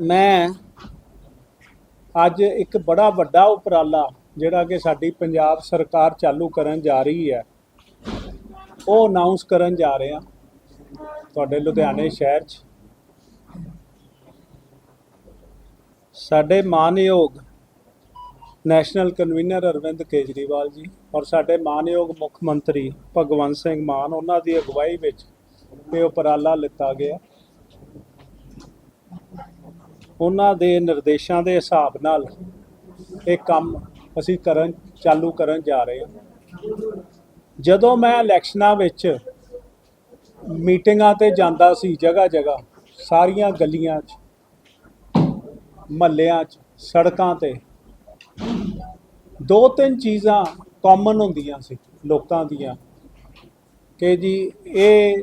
ਮੈਂ ਅੱਜ ਇੱਕ ਬੜਾ ਵੱਡਾ ਉਪਰਾਲਾ, ਜਿਹੜਾ ਕਿ ਸਾਡੀ ਪੰਜਾਬ ਸਰਕਾਰ ਚਾਲੂ ਕਰਨ ਜਾ ਰਹੀ ਹੈ, ਉਹ ਅਨਾਉਂਸ ਕਰਨ ਜਾ ਰਹੇ ਹਾਂ ਤੁਹਾਡੇ ਲੁਧਿਆਣੇ ਸ਼ਹਿਰ 'ਚ। ਸਾਡੇ ਮਾਨਯੋਗ ਨੈਸ਼ਨਲ ਕਨਵੀਨਰ ਅਰਵਿੰਦ ਕੇਜਰੀਵਾਲ ਜੀ ਔਰ ਸਾਡੇ ਮਾਨਯੋਗ ਮੁੱਖ ਮੰਤਰੀ ਭਗਵੰਤ ਸਿੰਘ ਮਾਨ, ਉਹਨਾਂ ਦੀ ਅਗਵਾਈ ਵਿੱਚ ਇਹ ਉਪਰਾਲਾ ਲਿੱਤਾ ਗਿਆ। ਉਹਨਾਂ ਦੇ ਨਿਰਦੇਸ਼ਾਂ ਦੇ ਹਿਸਾਬ ਨਾਲ ਇਹ ਕੰਮ ਅਸੀਂ ਕਰਨ, ਚਾਲੂ ਕਰਨ ਜਾ ਰਹੇ ਹਾਂ। ਜਦੋਂ ਮੈਂ ਇਲੈਕਸ਼ਨਾਂ ਵਿੱਚ ਮੀਟਿੰਗਾਂ ਤੇ ਜਾਂਦਾ ਸੀ ਜਗ੍ਹਾ ਜਗ੍ਹਾ ਸਾਰੀਆਂ ਗਲੀਆਂ 'ਚ, ਮਹੱਲਿਆਂ 'ਚ, ਸੜਕਾਂ ਤੇ ਦੋ ਤਿੰਨ ਚੀਜ਼ਾਂ ਕਾਮਨ ਹੁੰਦੀਆਂ ਸੀ ਲੋਕਾਂ ਦੀਆਂ ਕਿ ਜੀ ਇਹ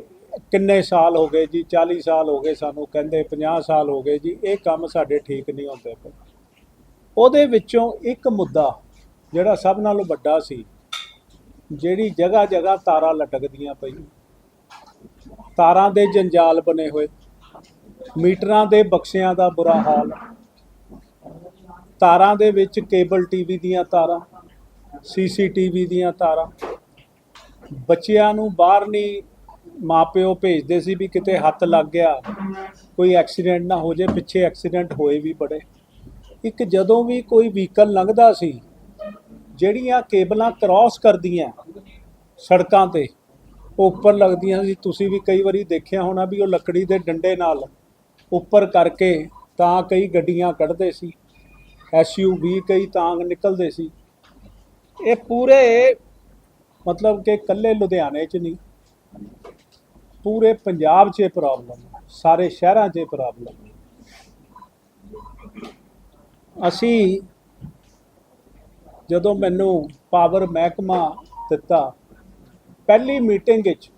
ਕਿੰਨੇ ਸਾਲ ਹੋ ਗਏ ਜੀ? 40 ਸਾਲ ਹੋ ਗਏ ਸਾਨੂੰ, ਕਹਿੰਦੇ 50 ਸਾਲ ਹੋ ਗਏ ਜੀ। ਇਹ ਕੰਮ ਸਾਡੇ ਠੀਕ ਨਹੀਂ ਹੁੰਦੇ ਪਏ। ਉਹਦੇ ਵਿੱਚੋਂ ਇੱਕ ਮੁੱਦਾ ਜਿਹੜਾ ਸਭ ਨਾਲੋਂ ਵੱਡਾ ਸੀ, ਜਿਹੜੀ ਜਗ੍ਹਾ ਜਗ੍ਹਾ ਤਾਰਾਂ ਲਟਕਦੀਆਂ ਪਈਆਂ। ਤਾਰਾਂ ਦੇ ਜੰਜਾਲ ਬਣੇ ਹੋਏ। ਮੀਟਰਾਂ ਦੇ ਬਕਸਿਆਂ ਦਾ ਬੁਰਾ ਹਾਲ। ਤਾਰਾਂ ਦੇ ਵਿੱਚ ਕੇਬਲ ਟੀਵੀ ਦੀਆਂ ਤਾਰਾਂ, ਸੀਸੀਟੀਵੀ ਦੀਆਂ ਤਾਰਾਂ। ਬੱਚਿਆਂ ਨੂੰ ਬਾਹਰ ਨਹੀਂ ਮਾਪਿਓ ਭੇਜਦੇ ਸੀ ਵੀ ਕਿਤੇ ਹੱਥ ਲੱਗ ਗਿਆ, ਕੋਈ ਐਕਸੀਡੈਂਟ ਨਾ ਹੋ ਜੇ, ਪਿੱਛੇ ਐਕਸੀਡੈਂਟ ਹੋਏ ਵੀ ਬੜੇ। ਇੱਕ ਜਦੋਂ ਵੀ ਕੋਈ ਵਹੀਕਲ ਲੰਘਦਾ ਸੀ, ਜਿਹੜੀਆਂ ਕੇਬਲਾਂ ਕ੍ਰਾਸ ਕਰਦੀਆਂ ਸੜਕਾਂ ਤੇ, ਉਹ ਉੱਪਰ ਲੱਗਦੀਆਂ ਸੀ। ਤੁਸੀਂ ਵੀ ਕਈ ਵਾਰੀ ਦੇਖਿਆ ਹੋਣਾ ਵੀ ਉਹ ਲੱਕੜੀ ਦੇ ਡੰਡੇ ਨਾਲ ਉੱਪਰ ਕਰਕੇ ਤਾਂ ਕਈ ਗੱਡੀਆਂ ਕੱਢਦੇ ਸੀ ਐਸਯੂਵੀ ਕਈ ਤਾਂ ਨਿਕਲਦੇ ਸੀ। ਇਹ ਪੂਰੇ ਮਤਲਬ ਕਿ ਇਕੱਲੇ ਲੁਧਿਆਣੇ 'ਚ ਨਹੀਂ। ਪੂਰੇ ਪੰਜਾਬ 'ਚ ਇਹ ਪ੍ਰੋਬਲਮ ਸਾਰੇ ਸ਼ਹਿਰਾਂ 'ਚ ਇਹ ਪ੍ਰੋਬਲਮ ਅਸੀਂ ਜਦੋਂ ਮੈਨੂੰ ਪਾਵਰ ਮਹਿਕਮਾ ਦਿੱਤਾ, ਪਹਿਲੀ ਮੀਟਿੰਗ ਵਿੱਚ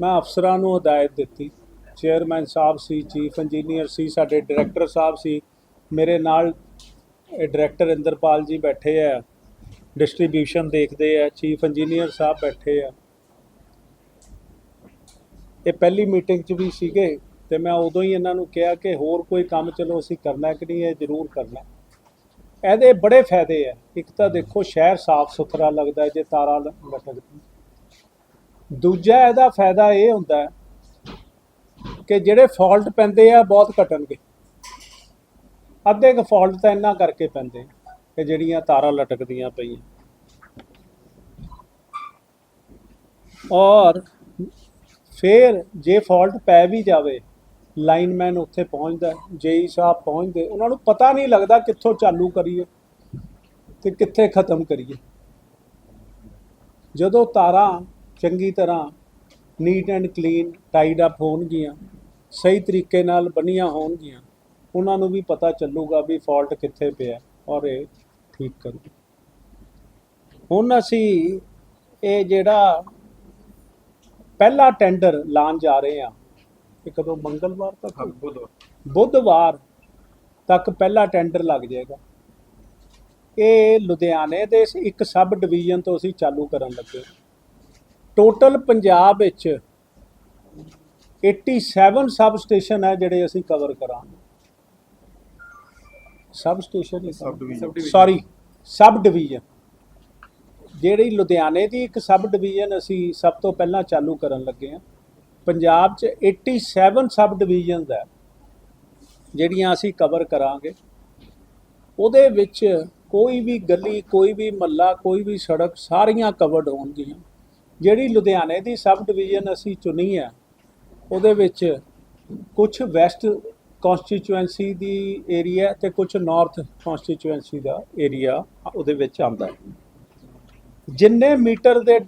ਮੈਂ ਅਫਸਰਾਂ ਨੂੰ ਹਦਾਇਤ ਦਿੱਤੀ। ਚੇਅਰਮੈਨ ਸਾਹਿਬ ਸੀ ਚੀਫ ਇੰਜੀਨੀਅਰ ਸੀ, ਸਾਡੇ ਡਾਇਰੈਕਟਰ ਸਾਹਿਬ ਸੀ, ਮੇਰੇ ਨਾਲ ਇਹ ਡਾਇਰੈਕਟਰ ਇੰਦਰਪਾਲ ਜੀ ਬੈਠੇ ਆ ਡਿਸਟ੍ਰੀਬਿਊਸ਼ਨ ਦੇਖਦੇ ਆ ਚੀਫ ਇੰਜੀਨੀਅਰ ਸਾਹਿਬ ਬੈਠੇ ਆ। ਇਹ ਪਹਿਲੀ ਮੀਟਿੰਗ 'ਚ ਵੀ ਸੀਗੇ ਤੇ ਮੈਂ ਉਦੋਂ ਹੀ ਇਹਨਾਂ ਨੂੰ ਕਿਹਾ ਕਿ ਹੋਰ ਕੋਈ ਕੰਮ ਚਲੋ ਅਸੀਂ ਕਰਨਾ ਕਿ ਨਹੀਂ, ਇਹ ਜ਼ਰੂਰ ਕਰਨਾ। ਇਹਦੇ ਬੜੇ ਫਾਇਦੇ ਆ। ਇੱਕ ਤਾਂ ਦੇਖੋ, ਸ਼ਹਿਰ ਸਾਫ਼ ਸੁਥਰਾ ਲੱਗਦਾ, ਜੇ ਤਾਰਾਂ ਲ- ਲਟਕਦੀਆਂ ਦੂਜਾ ਇਹਦਾ ਫਾਇਦਾ ਇਹ ਹੁੰਦਾ ਕਿ ਜਿਹੜੇ ਫਾਲਟ ਪੈਂਦੇ ਆ, ਬਹੁਤ ਘਟਣਗੇ। ਅੱਧੇ ਕੁ ਫਾਲਟ ਤਾਂ ਇਹਨਾਂ ਕਰਕੇ ਪੈਂਦੇ ਕਿ ਜਿਹੜੀਆਂ ਤਾਰਾਂ ਲਟਕਦੀਆਂ ਪਈਆਂ। ਔਰ ਫਿਰ ਜੇ ਫਾਲਟ ਪੈ ਵੀ ਜਾਵੇ, ਲਾਈਨਮੈਨ ਉੱਥੇ ਪਹੁੰਚਦਾ, ਜੇਈ ਸਾਹਿਬ ਪਹੁੰਚਦੇ, ਉਹਨਾਂ ਨੂੰ ਪਤਾ ਨਹੀਂ ਲੱਗਦਾ ਕਿੱਥੋਂ ਚਾਲੂ ਕਰੀਏ ਤੇ ਕਿੱਥੇ ਖਤਮ ਕਰੀਏ। ਜਦੋਂ ਤਾਰਾਂ ਚੰਗੀ ਤਰ੍ਹਾਂ neat and clean tied up ਹੋਣਗੀਆਂ, ਸਹੀ ਤਰੀਕੇ ਨਾਲ ਬਣੀਆਂ ਹੋਣਗੀਆਂ, ਉਹਨਾਂ ਨੂੰ ਵੀ ਪਤਾ ਚੱਲੂਗਾ ਵੀ ਫਾਲਟ ਕਿੱਥੇ ਪਿਆ ਔਰ ਇਹ ਠੀਕ ਕਰੂ ਹੁਣ ਅਸੀਂ ਇਹ ਜਿਹੜਾ ਪਹਿਲਾ ਟੈਂਡਰ ਲਾਉਣ ਜਾ ਰਹੇ ਹਾਂ। ਇਹ ਕਦੋਂ ਮੰਗਲਵਾਰ ਤੱਕ? ਬੁੱਧਵਾਰ। ਤੱਕ ਪਹਿਲਾ ਟੈਂਡਰ ਲੱਗ ਜਾਏਗਾ। ਇਹ ਲੁਧਿਆਣੇ ਦੇ ਇੱਕ ਸਬ ਡਿਵੀਜ਼ਨ ਤੋਂ ਅਸੀਂ ਚਾਲੂ ਕਰਨ ਲੱਗੇ ਟੋਟਲ ਪੰਜਾਬ ਵਿੱਚ 87 ਸਬ ਸਟੇਸ਼ਨ ਹੈ ਜਿਹੜੇ ਅਸੀਂ ਕਵਰ ਕਰਾਂਗੇ। Sub station. Sorry sub division ਜਿਹੜੀ ਲੁਧਿਆਣੇ ਦੀ ਇੱਕ ਸਬ ਡਿਵੀਜ਼ਨ ਅਸੀਂ ਸਭ ਤੋਂ ਪਹਿਲਾਂ ਚਾਲੂ ਕਰਨ ਲੱਗੇ ਹਾਂ, ਪੰਜਾਬ 'ਚ 87 ਸਬ ਡਿਵੀਜ਼ਨਸ ਹੈ, ਜਿਹੜੀਆਂ ਅਸੀਂ ਕਵਰ ਕਰਾਂਗੇ। ਉਹਦੇ ਵਿੱਚ ਕੋਈ ਵੀ ਗਲੀ, ਕੋਈ ਵੀ ਮੱਲਾ, ਕੋਈ ਵੀ ਸੜਕ ਸਾਰੀਆਂ ਕਵਰਡ ਹੋਣਗੀਆਂ। ਜਿਹੜੀ ਲੁਧਿਆਣੇ ਦੀ ਸਬ ਡਿਵੀਜ਼ਨ ਅਸੀਂ ਚੁਣੀ ਹੈ, ਉਹਦੇ ਵਿੱਚ ਕੁਝ ਵੈਸਟ ਕਨਸਟੀਚੁਐਂਸੀ ਦੀ ਏਰੀਆ ਤੇ ਕੁਝ ਨਾਰਥ ਕਨਸਟੀਚੁਐਂਸੀ ਦਾ ਏਰੀਆ ਉਹਦੇ ਵਿੱਚ ਆਉਂਦਾ ਹੈ। ਜਿੰਨੇ ਮੀਟਰ ਦੇ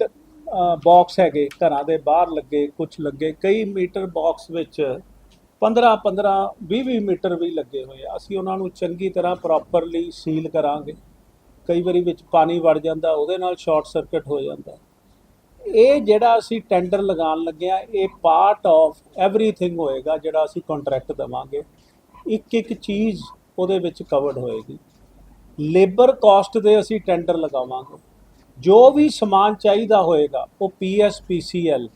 ਬਾਕਸ ਹੈਗੇ, ਘਰਾਂ ਦੇ ਬਾਹਰ ਲੱਗੇ ਕੁਝ ਲੱਗੇ, ਕਈ ਮੀਟਰ ਬਾਕਸ ਵਿੱਚ 15 15 20 20 ਮੀਟਰ ਵੀ ਲੱਗੇ ਹੋਏ ਆ। ਅਸੀਂ ਉਹਨਾਂ ਨੂੰ ਚੰਗੀ ਤਰ੍ਹਾਂ ਪ੍ਰੋਪਰਲੀ ਸੀਲ ਕਰਾਂਗੇ। ਕਈ ਵਾਰੀ ਵਿੱਚ ਪਾਣੀ ਵੜ ਜਾਂਦਾ, ਉਹਦੇ ਨਾਲ ਸ਼ਾਰਟ ਸਰਕਟ ਹੋ ਜਾਂਦਾ। ਇਹ ਜਿਹੜਾ ਅਸੀਂ ਟੈਂਡਰ ਲਗਾਉਣ ਲੱਗੇ ਆ, ਇਹ ਪਾਰਟ ਆਫ ਐਵਰੀਥਿੰਗ ਹੋਏਗਾ, ਜਿਹੜਾ ਅਸੀਂ ਕੰਟਰੈਕਟ ਦਵਾਂਗੇ। ਇੱਕ ਇੱਕ ਚੀਜ਼ ਉਹਦੇ ਵਿੱਚ ਕਵਰਡ ਹੋਏਗੀ। ਲੇਬਰ ਕਾਸਟ ਦੇ ਅਸੀਂ ਟੈਂਡਰ ਲਗਾਵਾਂਗੇ। ਜੋ ਵੀ ਸਮਾਨ ਚਾਹੀਦਾ ਹੋਏਗਾ, ਉਹ ਪੀਐਸਪੀਸੀਐਲ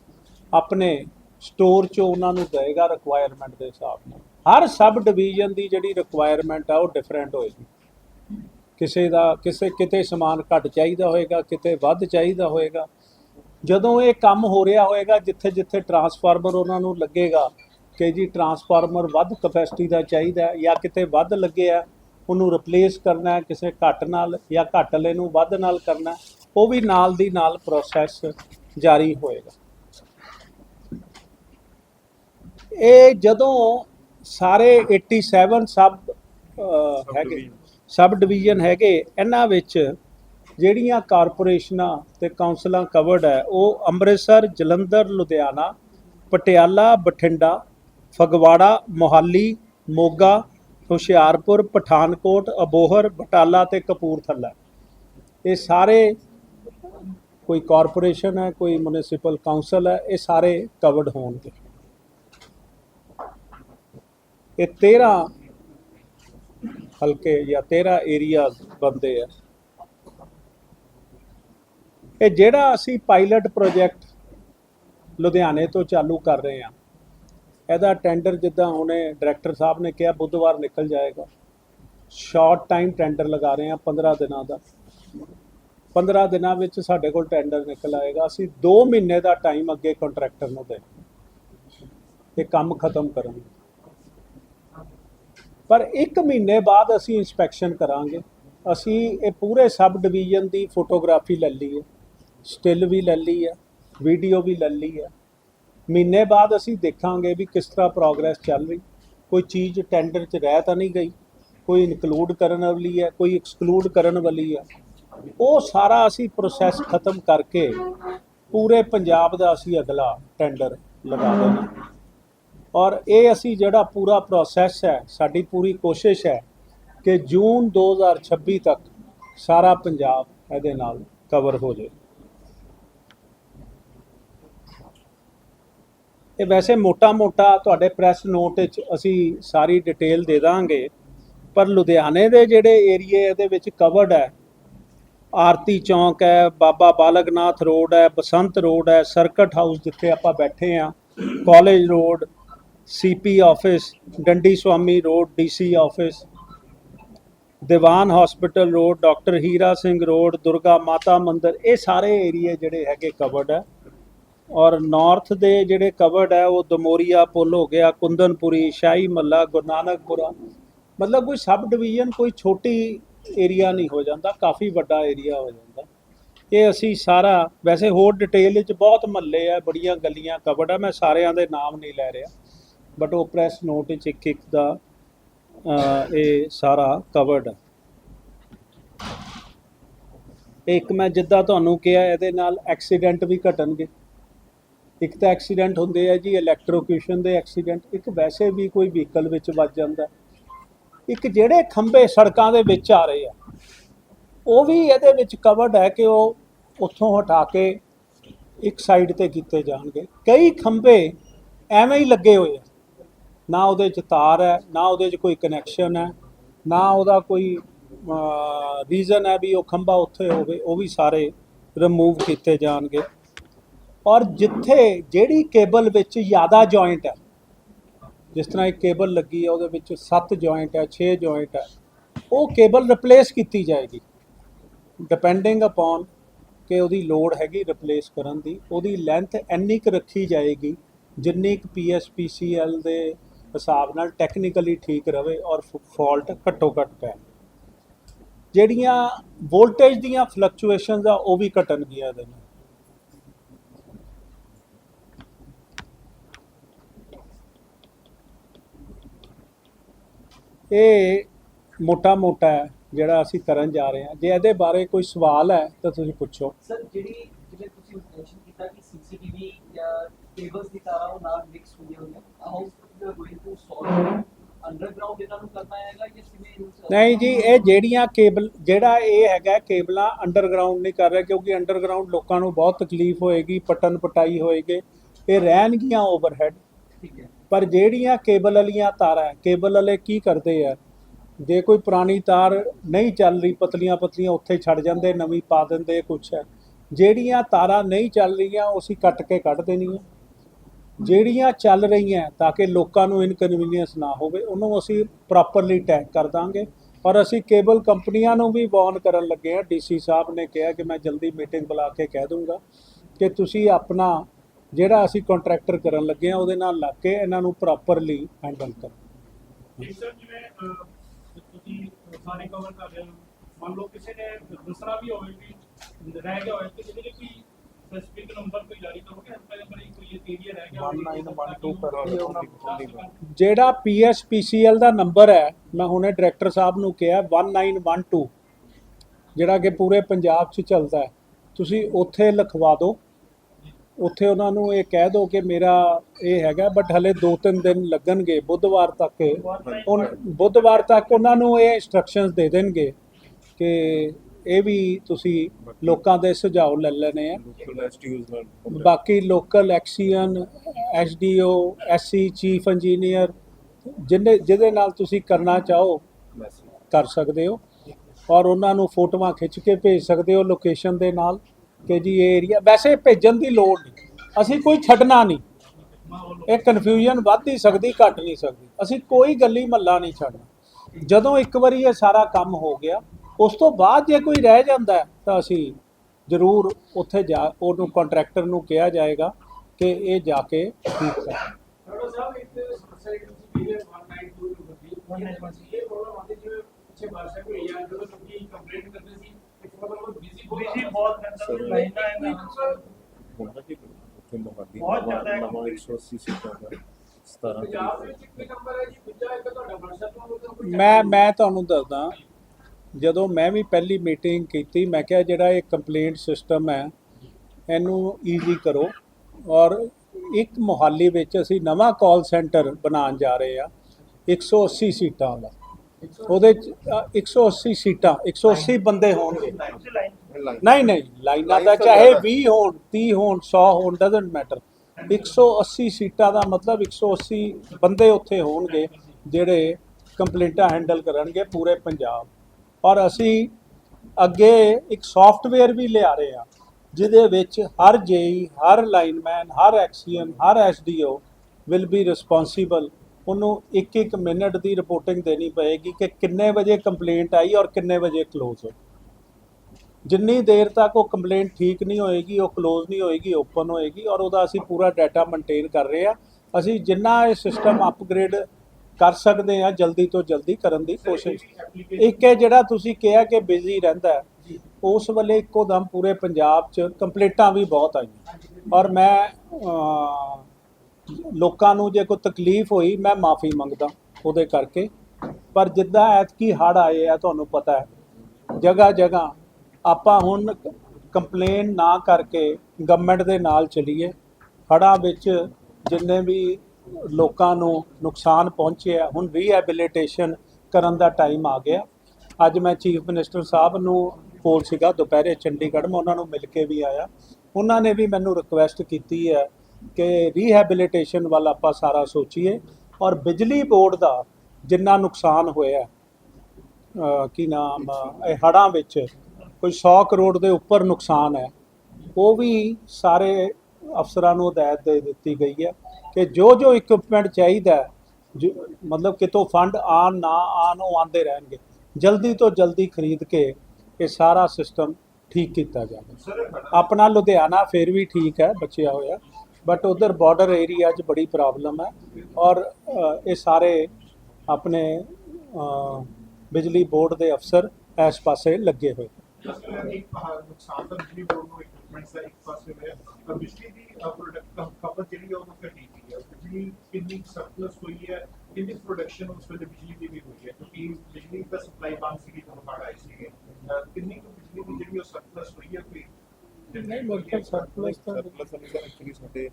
ਆਪਣੇ ਸਟੋਰ 'ਚੋਂ ਉਹਨਾਂ ਨੂੰ ਦੇਏਗਾ ਰਿਕੁਆਇਰਮੈਂਟ ਦੇ ਹਿਸਾਬ ਨਾਲ। ਹਰ ਸਬ ਡਿਵੀਜ਼ਨ ਦੀ ਜਿਹੜੀ ਰਿਕੁਆਇਰਮੈਂਟ ਆ, ਉਹ ਡਿਫਰੈਂਟ ਹੋਏਗੀ। ਕਿਸੇ ਦਾ, ਕਿਸੇ, ਕਿਤੇ ਸਮਾਨ ਘੱਟ ਚਾਹੀਦਾ ਹੋਏਗਾ, ਕਿਤੇ ਵੱਧ ਚਾਹੀਦਾ ਹੋਏਗਾ। ਜਦੋਂ ਇਹ ਕੰਮ ਹੋ ਰਿਹਾ ਹੋਏਗਾ, ਜਿੱਥੇ ਜਿੱਥੇ ਟਰਾਂਸਫਾਰਮਰ ਉਹਨਾਂ ਨੂੰ ਲੱਗੇਗਾ ਕਿ ਜੀ ਟਰਾਂਸਫਾਰਮਰ ਵੱਧ ਕਪੈਸਿਟੀ ਦਾ ਚਾਹੀਦਾ ਜਾਂ ਕਿਤੇ ਵੱਧ ਲੱਗਿਆ ਉਹਨੂੰ ਰਿਪਲੇਸ ਕਰਨਾ ਹੈ ਕਿਸੇ ਘੱਟ ਨਾਲ ਜਾਂ ਘੱਟ ਵਾਲੇ ਨੂੰ ਵੱਧ ਨਾਲ ਕਰਨਾ ਉਹ ਵੀ ਨਾਲ ਦੀ ਨਾਲ ਪ੍ਰੋਸੈਸ ਜਾਰੀ ਹੋਏਗਾ। ਇਹ ਜਦੋਂ ਸਾਰੇ 87 ਸਬ ਹੈਗੇ ਸਬ ਡਿਵੀਜ਼ਨ ਹੈਗੇ ਇਹਨਾਂ ਵਿੱਚ ਜਿਹੜੀਆਂ ਕਾਰਪੋਰੇਸ਼ਨਾਂ ਤੇ ਕੌਂਸਲਾਂ ਕਵਰਡ ਹੈ ਉਹ ਅੰਮ੍ਰਿਤਸਰ ਜਲੰਧਰ ਲੁਧਿਆਣਾ ਪਟਿਆਲਾ ਬਠਿੰਡਾ ਫਗਵਾੜਾ ਮੋਹਾਲੀ ਮੋਗਾ ਹੁਸ਼ਿਆਰਪੁਰ, ਪਠਾਨਕੋਟ, ਅਬੋਹਰ, ਬਟਾਲਾ ਤੇ ਕਪੂਰਥਲਾ। ਇਹ ਸਾਰੇ ਕੋਈ ਕਾਰਪੋਰੇਸ਼ਨ ਹੈ, ਕੋਈ ਮਿਊਨਿਸਪਲ ਕਾਉਂਸਲ ਹੈ, ਇਹ ਸਾਰੇ ਕਵਰਡ ਹੋਣਗੇ। ਇਹ 13 ਹਲਕੇ ਜਾਂ 13 ਏਰੀਆਜ਼ ਬੰਦੇ ਆ। ਇਹ ਜਿਹੜਾ ਅਸੀਂ ਪਾਇਲਟ ਪ੍ਰੋਜੈਕਟ ਲੁਧਿਆਣੇ ਤੋਂ ਚਾਲੂ ਕਰ ਰਹੇ ਹਾਂ ਇਹਦਾ ਟੈਂਡਰ ਜਿੱਦਾਂ ਹੁਣੇ ਡਾਇਰੈਕਟਰ ਸਾਹਿਬ ਨੇ ਕਿਹਾ ਬੁੱਧਵਾਰ ਨਿਕਲ ਜਾਏਗਾ। ਸ਼ਾਰਟ ਟਾਈਮ ਟੈਂਡਰ ਲਗਾ ਰਹੇ ਹਾਂ 15 ਦਿਨਾਂ ਦਾ। 15 ਦਿਨਾਂ ਵਿੱਚ ਸਾਡੇ ਕੋਲ ਟੈਂਡਰ ਨਿਕਲ ਆਏਗਾ। ਅਸੀਂ 2 ਮਹੀਨੇ ਦਾ ਟਾਈਮ ਅੱਗੇ ਕੰਟਰੈਕਟਰ ਨੂੰ ਦੇ ਇਹ ਕੰਮ ਖਤਮ ਕਰਾਂਗੇ। ਪਰ 1 ਮਹੀਨੇ ਬਾਅਦ ਅਸੀਂ ਇਨਸਪੈਕਸ਼ਨ ਕਰਾਂਗੇ। ਅਸੀਂ ਇਹ ਪੂਰੇ ਸਬ ਡਿਵੀਜ਼ਨ ਦੀ ਫੋਟੋਗ੍ਰਾਫੀ ਲੈ ਲਈ ਹੈ ਸਟਿਲ ਵੀ ਲੈ ਲਈ ਹੈ ਵੀਡੀਓ ਵੀ ਲੈ ਲਈ ਹੈ। ਮਹੀਨੇ ਬਾਅਦ ਅਸੀਂ ਦੇਖਾਂਗੇ ਵੀ ਕਿਸ ਤਰ੍ਹਾਂ ਪ੍ਰੋਗਰੈਸ ਚੱਲ ਰਹੀ। ਕੋਈ ਚੀਜ਼ ਟੈਂਡਰ 'ਚ ਰਹਿ ਤਾਂ ਨਹੀਂ ਗਈ। ਕੋਈ ਇਨਕਲੂਡ ਕਰਨ ਵਾਲੀ ਹੈ, ਕੋਈ ਐਕਸਕਲੂਡ ਕਰਨ ਵਾਲੀ ਹੈ। ਉਹ ਸਾਰਾ ਅਸੀਂ ਪ੍ਰੋਸੈਸ ਖਤਮ ਕਰਕੇ ਪੂਰੇ ਪੰਜਾਬ ਦਾ ਅਸੀਂ ਅਗਲਾ ਟੈਂਡਰ ਲਗਾ ਦੇਣਾ। ਔਰ ਇਹ ਅਸੀਂ ਜਿਹੜਾ ਪੂਰਾ ਪ੍ਰੋਸੈਸ ਹੈ, ਸਾਡੀ ਪੂਰੀ ਕੋਸ਼ਿਸ਼ ਹੈ ਕਿ ਜੂਨ 2026 ਤੱਕ ਸਾਰਾ ਪੰਜਾਬ ਇਹਦੇ ਨਾਲ ਕਵਰ ਹੋ ਜਾਵੇ। ਇਹ ਵੈਸੇ ਮੋਟਾ-ਮੋਟਾ ਤੁਹਾਡੇ ਪ੍ਰੈਸ ਨੋਟ ਵਿੱਚ ਅਸੀਂ ਸਾਰੀ ਡਿਟੇਲ ਦੇ ਦਾਂਗੇ, ਪਰ ਲੁਧਿਆਣੇ ਦੇ ਜਿਹੜੇ ਏਰੀਏ ਇਹਦੇ ਵਿੱਚ ਕਵਰਡ ਹੈ, ਆਰਤੀ ਚੌਂਕ ਹੈ, ਬਾਬਾ ਬਾਲਕ ਨਾਥ ਰੋਡ ਹੈ, ਬਸੰਤ ਰੋਡ ਹੈ ਸਰਕਟ ਹਾਊਸ ਜਿੱਥੇ ਆਪਾਂ ਬੈਠੇ ਆ college road CP office Dandi Swami road DC office Diwan hospital road doctor Hira Singh road Durga Mata Mandir, ਇਹ ਸਾਰੇ ਏਰੀਏ ਜਿਹੜੇ ਹੈਗੇ ਕਵਰਡ ਹੈ। ਔਰ ਨਾਰਥ ਦੇ ਜਿਹੜੇ ਕਵਰਡ ਹੈ, ਉਹ ਦਮੋਰੀਆ ਪੁੱਲ ਹੋ ਗਿਆ, ਕੁੰਦਨਪੁਰੀ, ਸ਼ਾਹੀ ਮੱਲਾ, ਗੁਰੂ ਨਾਨਕਪੁਰਾ ਮਤਲਬ ਕੋਈ ਸਬ ਡਿਵੀਜ਼ਨ ਕੋਈ ਛੋਟੀ ਏਰੀਆ ਨਹੀਂ ਹੋ ਜਾਂਦਾ, ਕਾਫੀ ਵੱਡਾ ਏਰੀਆ ਹੋ ਜਾਂਦਾ। ਇਹ ਅਸੀਂ ਸਾਰਾ, ਵੈਸੇ ਹੋਰ ਡਿਟੇਲ ਵਿੱਚ ਬਹੁਤ ਮੱਲੇ ਆ, ਬੜੀਆਂ ਗਲੀਆਂ ਕਵਰਡ ਆ, ਮੈਂ ਸਾਰਿਆਂ ਦੇ ਨਾਮ ਨਹੀਂ ਲੈ ਰਿਹਾ। ਬਟ ਉਹ ਪ੍ਰੈਸ ਨੋਟ ਵਿੱਚ ਇੱਕ ਇੱਕ ਦਾ ਇਹ ਸਾਰਾ ਕਵਰਡ ਇੱਕ ਮੈਂ ਜਿੱਦਾਂ ਤੁਹਾਨੂੰ ਕਿਹਾ, ਇਹਦੇ ਨਾਲ ਐਕਸੀਡੈਂਟ ਵੀ ਘਟਣਗੇ। ਇੱਕ ਤਾਂ ਐਕਸੀਡੈਂਟ ਹੁੰਦੇ ਆ ਜੀ ਇਲੈਕਟ੍ਰੋਕਿਊਸ਼ਨ ਦੇ ਐਕਸੀਡੈਂਟ, ਇੱਕ ਵੈਸੇ ਵੀ ਕੋਈ ਵਹੀਕਲ ਵਿੱਚ ਵੱਜ ਜਾਂਦਾ। ਇੱਕ ਜਿਹੜੇ ਖੰਭੇ ਸੜਕਾਂ ਦੇ ਵਿੱਚ ਆ ਰਹੇ ਆ, ਉਹ ਵੀ ਇਹਦੇ ਵਿੱਚ ਕਵਰਡ ਹੈ ਕਿ ਉਹ ਉੱਥੋਂ ਹਟਾ ਕੇ ਇੱਕ ਸਾਈਡ ਤੇ ਕੀਤੇ ਜਾਣਗੇ। ਕਈ ਖੰਭੇ ਐਵੇਂ ਹੀ ਲੱਗੇ ਹੋਏ ਆ। ਨਾ ਉਹਦੇ 'ਚ ਤਾਰ ਹੈ, ਨਾ ਉਹਦੇ 'ਚ ਕੋਈ ਕਨੈਕਸ਼ਨ ਹੈ, ਨਾ ਉਹਦਾ ਕੋਈ ਰੀਜ਼ਨ ਹੈ ਵੀ ਉਹ ਖੰਭਾ ਉੱਥੇ ਹੋਵੇ, ਉਹ ਵੀ ਸਾਰੇ ਰਿਮੂਵ ਕੀਤੇ ਜਾਣਗੇ। ਔਰ ਜਿੱਥੇ ਜਿਹੜੀ ਕੇਬਲ ਵਿੱਚ ਜ਼ਿਆਦਾ ਜੁਆਇੰਟ ਹੈ, ਜਿਸ ਤਰ੍ਹਾਂ ਇੱਕ ਕੇਬਲ ਲੱਗੀ ਹੈ, ਉਹਦੇ ਵਿੱਚ 7 ਜੁਆਇੰਟ ਹੈ 6 ਜੁਆਇੰਟ ਹੈ, ਉਹ ਕੇਬਲ ਰਿਪਲੇਸ ਕੀਤੀ ਜਾਏਗੀ। ਡਿਪੈਂਡਿੰਗ ਅਪਨ ਕਿ ਉਹਦੀ ਲੋਡ ਹੈਗੀ ਰਿਪਲੇਸ ਕਰਨ ਦੀ, ਉਹਦੀ ਲੈਂਥ ਇੰਨੀ ਕੁ ਰੱਖੀ ਜਾਏਗੀ, ਜਿੰਨੀ ਕੁ ਪੀਐਸਪੀਸੀਐਲ ਦੇ ਹਿਸਾਬ ਨਾਲ ਟੈਕਨੀਕਲੀ ਠੀਕ ਰਵੇ ਔਰ ਫਾਲਟ ਘੱਟੋ ਘੱਟ ਪੈ ਜਿਹੜੀਆਂ ਵੋਲਟੇਜ ਦੀਆਂ ਫਲਕਚੁਏਸ਼ਨਸ ਆ, ਉਹ ਵੀ ਘਟਣਗੀਆਂ ਇਹਦੇ ਨਾਲ। ਇਹ ਮੋਟਾ ਮੋਟਾ ਹੈ ਜਿਹੜਾ ਅਸੀਂ ਕਰਨ ਜਾ ਰਹੇ ਹਾਂ। ਜੇ ਇਹਦੇ ਬਾਰੇ ਕੋਈ ਸਵਾਲ ਹੈ ਤਾਂ ਤੁਸੀਂ ਪੁੱਛੋ। ਸਰ ਜਿਹੜੀ ਜਿਵੇਂ ਤੁਸੀਂ ਮੈਂਸ਼ਨ ਕੀਤਾ ਕਿ ਸੀਸੀਟੀਵੀ ਜਾਂ ਕੇਬਲਸ ਦੀ ਤਾਰਾਂ ਉਹ ਨਾਲ ਮਿਕਸ ਹੋਈਆਂ ਹੋਈਆਂ how you are going to solve underground ਇਹਨਾਂ ਨੂੰ ਕਰਨਾ ਹੈਗਾ ਜਾਂ ਕਿਵੇਂ ਨਹੀਂ ਜੀ ਇਹ ਜਿਹੜੀਆਂ ਕੇਬਲ ਜਿਹੜਾ ਇਹ ਹੈਗਾ ਕੇਬਲਾਂ ਅੰਡਰਗਰਾਉਂਡ ਨਹੀਂ ਕਰ ਰਿਹਾ ਕਿਉਂਕਿ ਅੰਡਰਗਰਾਉਂਡ ਲੋਕਾਂ ਨੂੰ ਬਹੁਤ ਤਕਲੀਫ ਹੋਏਗੀ ਪਟਨ ਪਟਾਈ ਹੋਏਗੀ। ਇਹ ਰਹਿਣਗੀਆਂ ਓਵਰਹੈਡ ਠੀਕ ਹੈ। ਪਰ ਜਿਹੜੀਆਂ ਕੇਬਲ ਵਾਲੀਆਂ ਤਾਰਾਂ ਕੇਬਲ ਵਾਲੇ ਕੀ ਕਰਦੇ ਆ? ਜੇ ਕੋਈ ਪੁਰਾਣੀ ਤਾਰ ਨਹੀਂ ਚੱਲ ਰਹੀ, ਪਤਲੀਆਂ ਪਤਲੀਆਂ ਉੱਥੇ ਛੱਡ ਜਾਂਦੇ, ਨਵੀਂ ਪਾ ਦਿੰਦੇ, ਕੁਛ ਹੈ। ਜਿਹੜੀਆਂ ਤਾਰਾਂ ਨਹੀਂ ਚੱਲ ਰਹੀਆਂ, ਉਹ ਅਸੀਂ ਕੱਟ ਕੇ ਕੱਢ ਦੇਣੀਆਂ। ਜਿਹੜੀਆਂ ਚੱਲ ਰਹੀਆਂ, ਤਾਂ ਕਿ ਲੋਕਾਂ ਨੂੰ ਇਨਕਨਵੀਨੀਅੰਸ ਨਾ ਹੋਵੇ, ਉਹਨੂੰ ਅਸੀਂ ਪ੍ਰੋਪਰਲੀ ਟੈਗ ਕਰ ਦਾਂਗੇ। ਔਰ ਅਸੀਂ ਕੇਬਲ ਕੰਪਨੀਆਂ ਨੂੰ ਵੀ ਵਾਰਨ ਕਰਨ ਲੱਗੇ ਹਾਂ। ਡੀਸੀ ਸਾਹਿਬ ਨੇ ਕਿਹਾ ਕਿ ਮੈਂ ਜਲਦੀ ਮੀਟਿੰਗ ਬੁਲਾ ਕੇ ਕਹਿ ਦੂੰਗਾ ਕਿ ਤੁਸੀਂ ਆਪਣਾ ਜਿਹੜਾ ਅਸੀਂ ਕੰਟਰੈਕਟਰ ਕਰਨ ਲੱਗੇ ਹਾਂ ਉਹਦੇ ਨਾਲ ਲੱਗ ਕੇ ਇਹਨਾਂ ਨੂੰ ਪ੍ਰੋਪਰਲੀ ਹੈਂਡਲ ਕਰੋ। ਜੀ ਸਰ ਜਿਵੇਂ ਤੁਸੀਂ ਸਾਰੇ ਕਵਰ ਕਰ ਰਹੇ ਹੋ ਮੰਨ ਲਓ ਕਿਸੇ ਨੇ ਦੂਸਰਾ ਵੀ ਹੋਵੇ ਵੀ ਰਹਿ ਗਿਆ ਹੋਵੇ ਤੇ ਜਿਹਦੇ ਲਈ ਕੋਈ ਸਪੈਸੀਫਿਕ ਨੰਬਰ ਕੋਈ ਜਾਰੀ ਕਰੋਗੇ ਹਮ ਪਹਿਲੇ ਬੜੀ ਕੋਈ ਏਰੀਆ ਰਹਿ ਗਿਆ ਹੋਵੇ 1912 ਕਰਕੇ ਉਹਨਾਂ ਨੂੰ ਜਿਹੜਾ PSPCL ਦਾ ਨੰਬਰ ਹੈ ਮੈਂ ਹੁਣੇ ਡਾਇਰੈਕਟਰ ਸਾਹਿਬ ਨੂੰ ਕਿਹਾ 1912 ਜਿਹੜਾ ਕਿ ਪੂਰੇ ਪੰਜਾਬ 'ਚ ਚੱਲਦਾ ਹੈ ਤੁਸੀਂ ਉੱਥੇ ਲਿਖਵਾ ਦਿਓ। ਉੱਥੇ ਉਹਨਾਂ ਨੂੰ ਇਹ ਕਹਿ ਦਿਓ ਕਿ ਮੇਰਾ ਇਹ ਹੈਗਾ ਬਟ ਹਲੇ 2-3 ਦਿਨ ਲੱਗਣਗੇ ਬੁੱਧਵਾਰ ਤੱਕ। ਉਨ ਬੁੱਧਵਾਰ ਤੱਕ ਉਹਨਾਂ ਨੂੰ ਇਹ ਇਨਸਟਰਕਸ਼ਨਸ ਦੇ ਦੇਣਗੇ ਕਿ ਇਹ ਵੀ ਤੁਸੀਂ ਲੋਕਾਂ ਦੇ ਸੁਝਾਅ ਲੈ ਲੈਣੇ ਆ। ਬਾਕੀ local XEN SDO SE chief engineer ਜਿਹਨੇ ਜਿਹਦੇ ਨਾਲ ਤੁਸੀਂ ਕਰਨਾ ਚਾਹੋ ਕਰ ਸਕਦੇ ਹੋ। ਔਰ ਉਹਨਾਂ ਨੂੰ ਫੋਟੋਆਂ ਖਿੱਚ ਕੇ ਭੇਜ ਸਕਦੇ ਹੋ ਲੋਕੇਸ਼ਨ ਦੇ ਨਾਲ ਕਿ ਜੀ ਇਹ ਏਰੀਆ ਵੈਸੇ ਭੇਜਣ ਦੀ ਲੋੜ ਅਸੀਂ ਕੋਈ ਛੱਡਣਾ ਨਹੀਂ। ਇਹ ਕਨਫਿਊਜ਼ਨ ਵੱਧ ਹੀ ਸਕਦੀ ਘਟ ਨਹੀਂ ਸਕਦੀ। ਅਸੀਂ ਕੋਈ ਗੱਲੀ ਮੱਲਾ ਨਹੀਂ ਛੱਡਣਾ। ਜਦੋਂ ਇੱਕ ਵਾਰੀ ਇਹ ਸਾਰਾ ਕੰਮ ਹੋ ਗਿਆ ਉਸ ਤੋਂ ਬਾਅਦ ਜੇ ਕੋਈ ਰਹਿ ਜਾਂਦਾ ਤਾਂ ਅਸੀਂ ਜ਼ਰੂਰ ਉੱਥੇ ਜਾ ਉਹਨੂੰ ਕੰਟਰੈਕਟਰ ਨੂੰ ਕਿਹਾ ਜਾਏਗਾ ਕਿ ਇਹ ਜਾ ਕੇ ਠੀਕ ਕਰੇ। ਡਾਕਟਰ ਸਾਹਿਬ ਇੱਕ ਸਮੱਸਿਆ ਇੱਕ ਤੁਸੀਂ ਪੀਰੀਅਡ 192 ਨੂੰ। ਬੱਤੀ ਇਹ ਪ੍ਰੋਬਲਮ ਆਉਂਦੀ ਜਿਵੇਂ ਪਿੱਛੇ ਬਾਰਿਸ਼ਾਂ ਜਦੋਂ ਕੰਪਲੇਂਟ ਕਰਦੇ ਸੀ ਕਿ ਮਤਲਬ ਬਿਜ਼ੀ ਬਹੁਤ ਬਿਜ਼ੀ ਬਹੁਤ Sir, ਲਾਈਨਾਂ ਹੈ ਹੁੰਦਾ ਉੱਥੇ ਮੋਹਾਲੀ ਬਹੁਤ ਜ਼ਿਆਦਾ ਹੈ। ਨਵਾਂ 180 ਸੀਟਾਂ ਦਾ 17 ਪੰਜਾਬ ਵਿੱਚ ਇੱਕ ਨੰਬਰ ਹੈ ਜੀ ਦੂਜਾ ਇੱਕ ਤੁਹਾਡਾ ਵਟਸਐਪ ਤੋਂ ਕੋਈ ਮੈਂ ਮੈਂ ਤੁਹਾਨੂੰ ਦੱਸਦਾ ਜਦੋਂ ਮੈਂ ਵੀ ਪਹਿਲੀ ਮੀਟਿੰਗ ਕੀਤੀ ਮੈਂ ਕਿਹਾ ਜਿਹੜਾ ਇਹ ਕੰਪਲੇਂਟ ਸਿਸਟਮ ਹੈ ਇਹਨੂੰ ਈਜ਼ੀ ਕਰੋ। ਔਰ ਇੱਕ ਮੁਹਾਲੀ ਵਿੱਚ ਅਸੀਂ ਨਵਾਂ ਕਾਲ ਸੈਂਟਰ ਬਣਾਉਣ ਜਾ ਰਹੇ ਆ 180 ਸੀਟਾਂ ਦਾ। ਉਹਦੇ ਚ ਅ, 180 ਸੀਟਾਂ 180 ਬੰਦੇ ਹੋਣਗੇ। ਨਹੀਂ ਨਹੀਂ ਲਾਈਨਾਂ ਦਾ ਚਾਹੇ 20 ਹੋਣ 30 ਹੋਣ 100 ਹੋਣ ਡਸਨਟ ਮੈਟਰ 180 ਸੀਟਾਂ ਦਾ ਮਤਲਬ 180 ਬੰਦੇ ਉੱਥੇ ਹੋਣਗੇ ਜਿਹੜੇ ਕੰਪਲੇਂਟਾਂ ਹੈਂਡਲ ਕਰਨਗੇ ਪੂਰੇ ਪੰਜਾਬ। ਔਰ ਅਸੀਂ ਅੱਗੇ ਇੱਕ ਸੌਫਟਵੇਅਰ ਵੀ ਲਿਆ ਰਹੇ ਹਾਂ ਜਿਹਦੇ ਵਿੱਚ ਹਰ ਜੇਈ ਹਰ ਲਾਈਨਮੈਨ ਹਰ ਐਕਸੀਅਨ ਹਰ ਐਸਡੀਓ ਵਿਲ ਬੀ ਰਿਸਪੌਂਸੀਬਲ ਉਹਨੂੰ ਇੱਕ ਇੱਕ ਮਿੰਟ ਦੀ ਰਿਪੋਰਟਿੰਗ ਦੇਣੀ ਪਏਗੀ ਕਿ ਕਿੰਨੇ ਵਜੇ ਕੰਪਲੇਂਟ ਆਈ ਔਰ ਕਿੰਨੇ ਵਜੇ ਕਲੋਜ਼ ਹੋਈ। ਜਿੰਨੀ ਦੇਰ ਤੱਕ ਉਹ ਕੰਪਲੇਂਟ ਠੀਕ ਨਹੀਂ ਹੋਏਗੀ, ਉਹ ਕਲੋਜ਼ ਨਹੀਂ ਹੋਏਗੀ ਓਪਨ ਹੋਏਗੀ ਔਰ ਉਹਦਾ ਅਸੀਂ ਪੂਰਾ ਡਾਟਾ ਮੇਨਟੇਨ ਕਰ ਰਹੇ ਆ ਅਸੀਂ ਜਿੰਨਾ ਇਹ ਸਿਸਟਮ ਅਪਗ੍ਰੇਡ ਕਰ ਸਕਦੇ ਆ ਜਲਦੀ ਤੋਂ ਜਲਦੀ ਕਰਨ ਦੀ ਕੋਸ਼ਿਸ਼। ਇੱਕ ਹੈ ਜਿਹੜਾ ਤੁਸੀਂ ਕਿਹਾ ਕਿ ਬਿਜ਼ੀ ਰਹਿੰਦਾ ਉਸ ਵੇਲੇ ਇੱਕੋ ਦਮ ਪੂਰੇ ਪੰਜਾਬ 'ਚ ਕੰਪਲੇਂਟਾਂ ਵੀ ਬਹੁਤ ਆਈਆਂ। ਔਰ ਮੈਂ ਲੋਕਾਂ ਨੂੰ ਜੇ ਕੋਈ ਤਕਲੀਫ ਹੋਈ, ਮੈਂ ਮਾਫੀ ਮੰਗਦਾ ਉਹਦੇ ਕਰਕੇ। ਪਰ ਜਿੱਦਾਂ ਐਤਕੀ ਹੜ ਆਏ ਆ, ਤੁਹਾਨੂੰ ਪਤਾ ਹੈ ਜਗ੍ਹਾ ਜਗ੍ਹਾ ਆਪਾਂ ਹੁਣ ਕੰਪਲੇਨ ਨਾ ਕਰਕੇ ਗਵਰਨਮੈਂਟ ਦੇ ਨਾਲ ਚੱਲੀਏ, ਹੜ੍ਹਾਂ ਵਿੱਚ ਜਿੰਨੇ ਵੀ ਲੋਕਾਂ ਨੂੰ ਨੁਕਸਾਨ ਪਹੁੰਚਿਆ, ਹੁਣ ਰੀਹੈਬਿਲਿਟੇਸ਼ਨ ਕਰਨ ਦਾ ਟਾਈਮ ਆ ਗਿਆ। ਅੱਜ ਮੈਂ ਚੀਫ ਮਿਨਿਸਟਰ ਸਾਹਿਬ ਨੂੰ ਕੋਲ ਸੀਗਾ, ਦੁਪਹਿਰੇ ਚੰਡੀਗੜ੍ਹ ਮੈਂ ਉਹਨਾਂ ਨੂੰ ਮਿਲ ਕੇ ਵੀ ਆਇਆ। ਉਹਨਾਂ ਨੇ ਵੀ ਮੈਨੂੰ ਰਿਕੁਐਸਟ ਕੀਤੀ ਹੈ ਕਿ ਰੀਹੈਬਿਲਿਟੇਸ਼ਨ ਵੱਲ ਆਪਾਂ ਸਾਰਾ ਸੋਚੀਏ ਔਰ ਬਿਜਲੀ ਬੋਰਡ ਦਾ ਜਿੰਨਾ ਨੁਕਸਾਨ ਹੋਇਆ ਕੀ ਨਾਮ, ਇਹ ਹੜ੍ਹਾਂ ਵਿੱਚ ਕੋਈ 100 ਕਰੋੜ ਦੇ ਉੱਪਰ ਨੁਕਸਾਨ ਹੈ ਉਹ ਵੀ ਸਾਰੇ ਅਫਸਰਾਂ ਨੂੰ ਹਦਾਇਤ ਦੇ ਦਿੱਤੀ ਗਈ ਹੈ ਕਿ ਜੋ ਜੋ ਇਕਵਿਪਮੈਂਟ ਚਾਹੀਦਾ ਹੈ, ਮਤਲਬ ਕਿਤੋਂ ਫੰਡ ਆਣ ਨਾ ਆਣ ਉਹ ਆਉਂਦੇ ਰਹਿਣਗੇ। ਜਲਦੀ ਤੋਂ ਜਲਦੀ ਖਰੀਦ ਕੇ ਇਹ ਸਾਰਾ ਸਿਸਟਮ ਠੀਕ ਕੀਤਾ ਜਾਵੇ। ਆਪਣਾ ਲੁਧਿਆਣਾ ਫਿਰ ਵੀ ਠੀਕ ਹੈ ਬਚਿਆ ਹੋਇਆ। ਬਟ ਉਧਰ ਬਾਰਡਰ ਏਰੀਆ 'ਚ ਬੜੀ ਪ੍ਰੋਬਲਮ ਹੈ ਔਰ ਇਹ ਸਾਰੇ ਆਪਣੇ ਬਿਜਲੀ ਬੋਰਡ ਦੇ ਅਫਸਰ ਇਸ ਪਾਸੇ ਲੱਗੇ ਹੋਏ। ਇੱਕ ਆਹ ਨੁਕਸਾਨ ਤਾਂ ਬਿਜਲੀ ਬੋਰਡ ਨੂੰ ਇਕਵਿਪਮੈਂਟਸ ਦਾ ਇੱਕ ਪਾਸੇ ਹੋਇਆ। ਪਰ ਬਿਜਲੀ ਦੀ ਪ੍ਰੋਡਕਟ ਖਪਤ ਜਿਹੜੀ ਆ ਉਹ ਘਟੀ ਗਈ ਹੈ ਬਿਜਲੀ ਕਿੰਨੀ ਸਰਪਲਸ ਹੋਈ ਹੈ ਕਿੰਨੀ ਪ੍ਰੋਡਕਸ਼ਨ ਉਸ ਵੇਲੇ ਬਿਜਲੀ ਦੀ ਵੀ ਹੋਈ ਹੈ। ਕਿਉਂਕਿ ਬਿਜਲੀ ਦਾ ਸਪਲਾਈ ਬੰਦ ਸੀਗੀ ਜਦੋਂ ਹੜ੍ਹ ਆਏ ਸੀਗੇ। ਅਹ ਕਿੰਨੀ ਕੁ ਬਿਜਲੀ ਦੀ ਜਿਹੜੀ ਉਹ ਸਰਪਲਸ ਹੋਈ ਹੈ ਕੋਈ? ਨਹੀਂ ਮਤਲਬ ਸਰਪਲਸ ਤਾਂ ਸਰਪਲਸ ਅਨੁਸਾਰ ਐਕਚੁਅਲੀ ਸਾਡੇ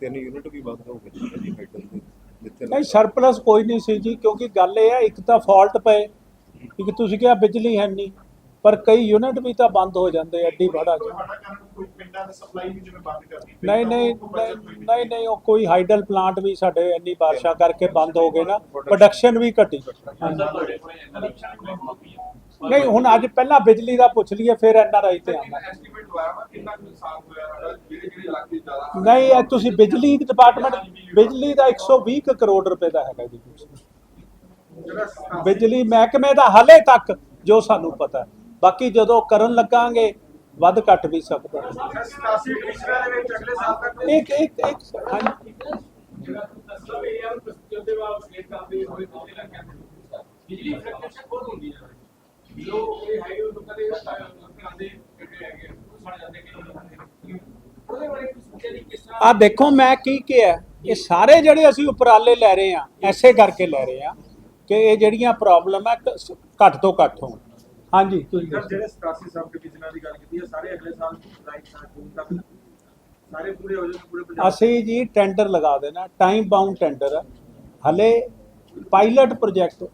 ਤਿੰਨ ਯੂਨਿਟ ਵੀ ਬੰਦ ਹੋ ਗਏ ਸੀ ਜੀ ਹਾਈਡਲ ਦੇ ਜਿੱਥੇ ਨਹੀਂ ਸਰਪਲਸ ਕੋਈ ਨਹੀਂ ਸੀ ਜੀ ਕਿਉਂਕਿ ਗੱਲ ਇਹ ਹੈ ਇੱਕ ਤਾਂ ਫਾਲਟ ਪਏ। ਇੱਕ ਤੁਸੀਂ ਕਿਹਾ ਬਿਜਲੀ ਹੈ ਨਹੀਂ ਪਰ ਕਈ ਯੂਨਿਟ ਵੀ ਤਾਂ ਬੰਦ ਹੋ ਜਾਂਦੇ ਐਡੀ ਬੜਾ ਕਾਰਨ ਕੋਈ ਪਿੰਡਾਂ ਦੇ ਸਪਲਾਈ ਵੀ ਜਿਵੇਂ ਬੰਦ ਕਰਦੀ ਨਹੀਂ ਨਹੀਂ ਨਹੀਂ- ਨਹੀਂ ਨਹੀਂ ਉਹ ਕੋਈ ਹਾਈਡਲ ਪਲਾਂਟ ਵੀ ਸਾਡੇ ਇੰਨੀ ਬਾਰਿਸ਼ਾਂ ਕਰਕੇ ਬੰਦ ਹੋ ਗਏ ਨਾ ਪ੍ਰੋਡਕਸ਼ਨ ਵੀ ਘਟੀ। ਨਹੀਂ ਹੁਣ ਅੱਜ ਪਹਿਲਾਂ ਬਿਜਲੀ ਦਾ ਪੁੱਛ ਲਈਏ ਫਿਰ ਐਨਆਰਆਈ ਤੇ ਆਵਾਂਗੇ। ਐਸਟੀਮੇਟ ਲਾਇਆ ਵਾ ਕਿੰਨਾ ਕੁ ਨੁਕਸਾਨ ਹੋਇਆ ਸਾਡਾ ਜਿਹੜੇ ਜਿਹੜੇ ਇਲਾਕੇ ਜ਼ਿਆਦਾ ਨਹੀਂ ਇਹ ਤੁਸੀਂ ਬਿਜਲੀ ਡਿਪਾਰਟਮੈਂਟ ਬਿਜਲੀ ਦਾ 120 ਕੁ ਕਰੋੜ ਰੁਪਏ ਦਾ ਹੈਗਾ ਜੀ। ਬਿਜਲੀ ਮਹਿਕਮੇ ਦਾ ਹਲੇ ਤੱਕ ਜੋ ਸਾਨੂੰ ਪਤਾ ਹੈ। ਬਾਕੀ ਜਦੋਂ ਕਰਨ ਲੱਗਾਂਗੇ, ਵੱਧ ਘੱਟ ਵੀ ਸਕਦਾ ਇੱਕ ਇੱਕ ਇੱਕ ਹਾਂਜੀ ਬਿਜਲੀ ਫਲਕਚੁਏਸ਼ਨ ਬਹੁਤ ਹੁੰਦੀ ਹੈ ਜੋ ਇਹ ਹੈ ਉਹ ਕਦੇ ਕਰਾਂਦੇ ਕਿਹੜੇ ਹੈਗੇ ਸੜ ਜਾਂਦੇ ਕਿ ਉਹਦੇ ਬਾਰੇ ਕੁਝ ਸੋਚਿਆ ਨਹੀਂ ਕਿਸ ਤਰ੍ਹਾਂ ਆ ਦੇਖੋ ਮੈਂ ਕੀ ਕਿਹਾ। ਇਹ ਸਾਰੇ ਜਿਹੜੇ ਅਸੀਂ ਉਪਰਾਲੇ ਲੈ ਰਹੇ ਆ ਐਸੇ ਕਰਕੇ ਲੈ ਰਹੇ ਆ ਕਿ ਇਹ ਜਿਹੜੀਆਂ ਪ੍ਰੋਬਲਮ ਹੈ ਘੱਟ ਤੋਂ ਘੱਟ ਹੋਣ। ਹਾਂਜੀ ਤੁਸੀਂ ਸਰ। ਜਿਹੜੇ 87 ਸਬ ਡਿਵੀਜ਼ਨਾਂ ਦੀ ਗੱਲ ਕੀਤੀ ਹੈ ਸਾਰੇ ਅਗਲੇ ਸਾਲ ਜੁਲਾਈ ਸਾਲ ਜੂਨ ਤੱਕ ਸਾਰੇ ਪੂਰੇ ਹੋ ਜਾਣਗੇ ਪੂਰੇ ਪੰਜਾਬ ਅਸੀਂ ਜੀ ਟੈਂਡਰ ਲਗਾ ਦੇਣਾ ਟਾਈਮ ਬਾਉਂਡ ਟੈਂਡਰ ਹੈ ਹਲੇ ਪਾਇਲਟ ਪ੍ਰੋਜੈਕਟ